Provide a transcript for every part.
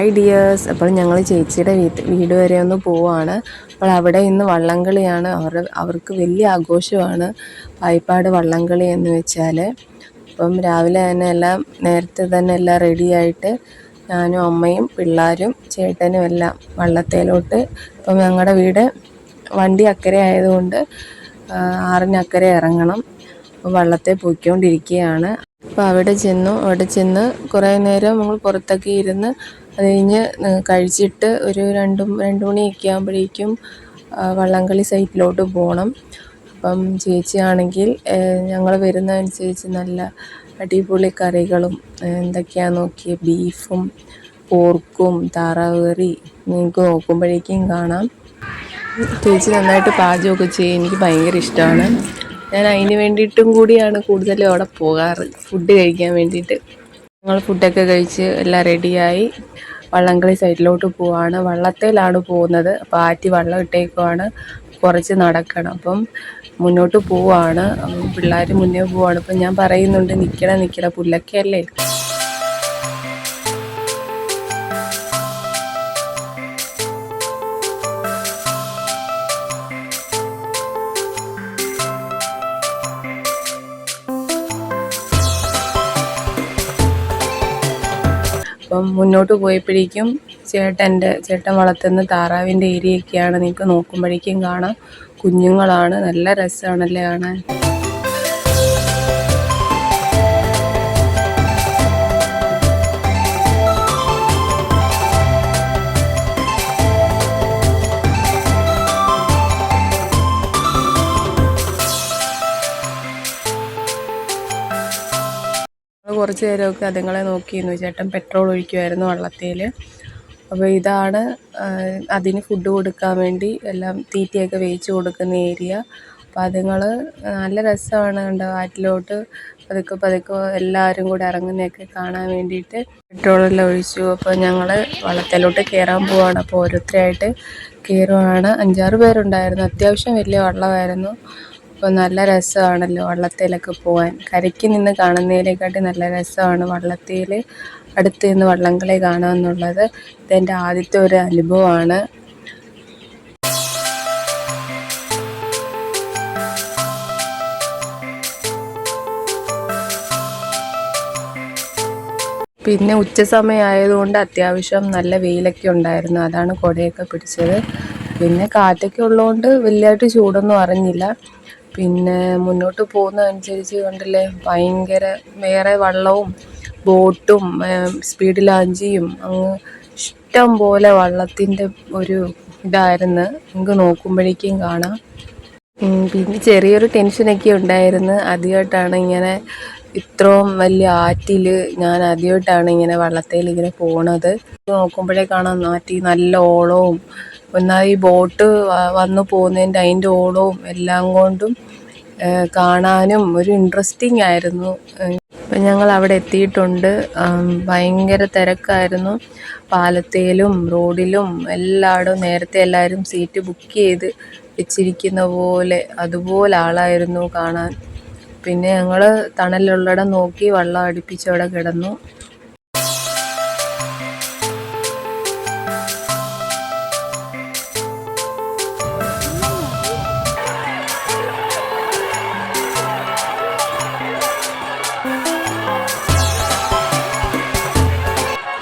Hi dears അപ്പോൾ ഞങ്ങൾ ചേച്ചിയുടെ വീട്ട് വീട് വരെ ഒന്ന് പോവാണ്. അപ്പോൾ അവിടെ ഇന്ന് വള്ളംകളിയാണ്. അവരുടെ അവർക്ക് വലിയ ആഘോഷമാണ് പായിപ്പാട് വള്ളംകളി എന്ന് വെച്ചാൽ. അപ്പം രാവിലെ തന്നെ എല്ലാം നേരത്തെ തന്നെ എല്ലാം റെഡിയായിട്ട് ഞാനും അമ്മയും പിള്ളേരും ചേട്ടനും എല്ലാം വള്ളത്തേലോട്ട്. ഇപ്പം ഞങ്ങളുടെ വീട് വണ്ടി അക്കരെ ആയതുകൊണ്ട് ആറിനക്കരെ ഇറങ്ങണം. അപ്പോൾ വള്ളത്തെ പോയിക്കൊണ്ടിരിക്കുകയാണ്. അപ്പോൾ അവിടെ ചെന്നു അവിടെ ചെന്ന് കുറേ നേരം നമ്മൾ പുറത്തൊക്കെ ഇരുന്ന് അത് കഴിഞ്ഞ് കഴിച്ചിട്ട് ഒരു രണ്ടും രണ്ട് മണിയൊക്കെ ആകുമ്പോഴേക്കും വള്ളംകളി സൈറ്റിലോട്ട് പോകണം അപ്പം ചേച്ചിയാണെങ്കിൽ ഞങ്ങൾ വരുന്നതനുസരിച്ച് നല്ല അടിപൊളി കറികളും എന്തൊക്കെയാണെന്ന് എന്തൊക്കെയാ നോക്കി ബീഫും പോർക്കും താറാവ് കറി നിങ്ങൾക്ക് നോക്കുമ്പോഴേക്കും കാണാം. ചേച്ചി നന്നായിട്ട് പാചകമൊക്കെ ചെയ്യും എനിക്ക് ഭയങ്കര ഇഷ്ടമാണ്. ഞാൻ അതിന് വേണ്ടിയിട്ടും കൂടിയാണ് കൂടുതലും അവിടെ പോകാറ് ഫുഡ് കഴിക്കാൻ വേണ്ടിയിട്ട്. ഞങ്ങൾ ഫുഡൊക്കെ കഴിച്ച് എല്ലാം റെഡിയായി വള്ളംകളി സൈഡിലോട്ട് പോവാണ്. വള്ളത്തേലാണ് പോകുന്നത്. അപ്പോൾ ആറ്റി വള്ളം ഇട്ടേക്കുവാണ്. കുറച്ച് നടക്കണം. അപ്പം മുന്നോട്ട് പോവാണ്. പിള്ളേർ മുന്നേ പോവാണ്. അപ്പം ഞാൻ പറയുന്നുണ്ട് നിൽക്കണം നിൽക്കണം പുല്ലക്കല്ലേ അപ്പം മുന്നോട്ട് പോയപ്പോഴേക്കും ചേട്ടന്റെ ചേട്ടൻ വളർത്തുന്ന താറാവിന്റെ ഏരിയയൊക്കെയാണ് നിങ്ങൾക്ക് നോക്കുമ്പോഴേക്കും കാണാം. കുഞ്ഞുങ്ങളാണ് നല്ല രസമാണല്ലേ കാണാൻ? കുറച്ച് നേരമൊക്കെ അതുങ്ങളെ നോക്കിയിരുന്നു. ചേട്ടൻ പെട്രോൾ ഒഴിക്കുമായിരുന്നു വള്ളത്തേൽ അപ്പോൾ ഇതാണ് അതിന് ഫുഡ് കൊടുക്കാൻ വേണ്ടി എല്ലാം തീറ്റയൊക്കെ വേവിച്ച് കൊടുക്കുന്ന ഏരിയ അപ്പോൾ അതുങ്ങൾ നല്ല രസമാണ് കണ്ടോ ആറ്റിലോട്ട്. പതുക്കെ പതുക്കെ എല്ലാവരും കൂടെ ഇറങ്ങുന്നതൊക്കെ കാണാൻ വേണ്ടിയിട്ട് പെട്രോളെല്ലാം ഒഴിച്ചു. അപ്പോൾ ഞങ്ങൾ വള്ളത്തിലോട്ട് കയറാൻ പോവാണ്. അപ്പോൾ ഓരോരുത്തരായിട്ട് കയറുവാണ്. അഞ്ചാറ് പേരുണ്ടായിരുന്നു. അത്യാവശ്യം വലിയ വള്ളമായിരുന്നു. അപ്പോൾ നല്ല രസമാണല്ലോ വള്ളത്തേലൊക്കെ പോകാൻ കരയ്ക്ക് നിന്ന് കാണുന്നതിനെക്കാട്ടി നല്ല രസമാണ് വള്ളത്തേൽ അടുത്ത് നിന്ന് വള്ളംകളി കാണുക എന്നുള്ളത് ഇതെന്റെ ആദ്യത്തെ ഒരു അനുഭവമാണ്. പിന്നെ ഉച്ച സമയമായതുകൊണ്ട് അത്യാവശ്യം നല്ല വെയിലൊക്കെ ഉണ്ടായിരുന്നു. അതാണ് കുടയൊക്കെ പിടിച്ചത്. പിന്നെ കാറ്റൊക്കെ ഉള്ളതുകൊണ്ട് വലിയതായിട്ട് ചൂടൊന്നും അറിഞ്ഞില്ല. പിന്നെ മുന്നോട്ട് പോകുന്നതനുസരിച്ച് കണ്ടില്ലേ ഭയങ്കര വേറെ വള്ളവും ബോട്ടും സ്പീഡ് ലാഞ്ചിയും അങ്ങ് ഇഷ്ടം പോലെ വള്ളത്തിന്റെ ഒരു ഇതായിരുന്നു. നമുക്ക് നോക്കുമ്പോഴേക്കും കാണാം. പിന്നെ ചെറിയൊരു ടെൻഷനൊക്കെ ഉണ്ടായിരുന്നു. ആദ്യമായിട്ടാണ് ഇങ്ങനെ ഇത്രയും വലിയ ആറ്റിൽ ഞാൻ ആദ്യമായിട്ടാണ് ഇങ്ങനെ വള്ളത്തേൽ ഇങ്ങനെ പോണത്. നോക്കുമ്പോഴേ കാണാം ആറ്റിൽ നല്ല ഓളവും എന്നാൽ ഈ ബോട്ട് വന്നു പോകുന്നതിന്റെ അതിന്റെ ഓളവും എല്ലാം കൊണ്ടും കാണാനും ഒരു ഇൻട്രസ്റ്റിംഗ് ആയിരുന്നു. അപ്പം ഞങ്ങൾ അവിടെ എത്തിയിട്ടുണ്ട്. ഭയങ്കര തിരക്കായിരുന്നു. പാലത്തേലും റോഡിലും എല്ലായിടും നേരത്തെ എല്ലാവരും സീറ്റ് ബുക്ക് ചെയ്ത് വെച്ചിരിക്കുന്ന പോലെ അതുപോലെ ആളായിരുന്നു കാണാൻ. പിന്നെ ഞങ്ങൾ തണലുള്ളിടം നോക്കി വെള്ളം അടുപ്പിച്ച് അവിടെ കിടന്നു.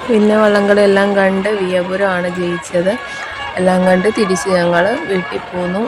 പിന്നെ വള്ളംകളി എല്ലാം കണ്ട് വിയപുരമാണ് ജയിച്ചത്. എല്ലാം കണ്ട് തിരിച്ച് ഞങ്ങൾ വീട്ടിൽ പോന്നു.